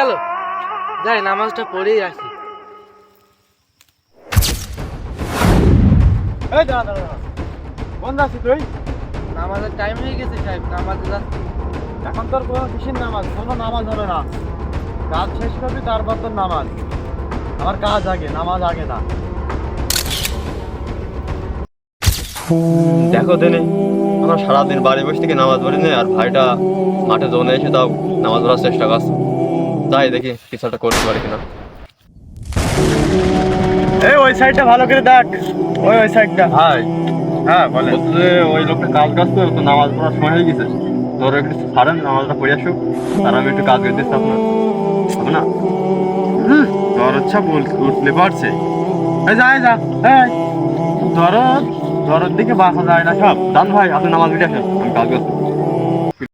গেল। যাই নামাজটা পড়েই আসি। এই তুই? নামাজের টাইম হয়ে গেছে সাহেব। নামাজে যাচ্ছি। এখন তোর কোনো কিসের নামাজ কোনো নামাজ হবে না। কাজ শেষ করবি তারপর তোর নামাজ। আমার কাজ আগে নামাজ আগে না। দেখো দিনে আমরা সারাদিন বাড়ি বসে থেকে নামাজ পড়ি না আর ভাইটা মাঠে জমে এসে তাও নামাজ পড়ার চেষ্টা করছে। তাই দেখি কিছু একটা করতে পারি কিনা। এই ওই সাইডটা ভালো করে দেখ। ওই ওই সাইডটা ভাই হ্যাঁ বলে বলতে ওই লোকটা কাজ কাজ তো তো নামাজ পড়ার সময় হয়ে গেছে। তোর একটু ছাড়েন নামাজটা পড়ে আসুক। আর আমি একটু কাজ করে দিচ্ছি আপনার। হবে না? তোর ইচ্ছা বল উঠলে পারছে। এই যা যা এই। দরদ দরদ দিকে বাসা যায় না সব। দান ভাই আপনি নামাজ পড়ে আসেন আমি কাজ করছি।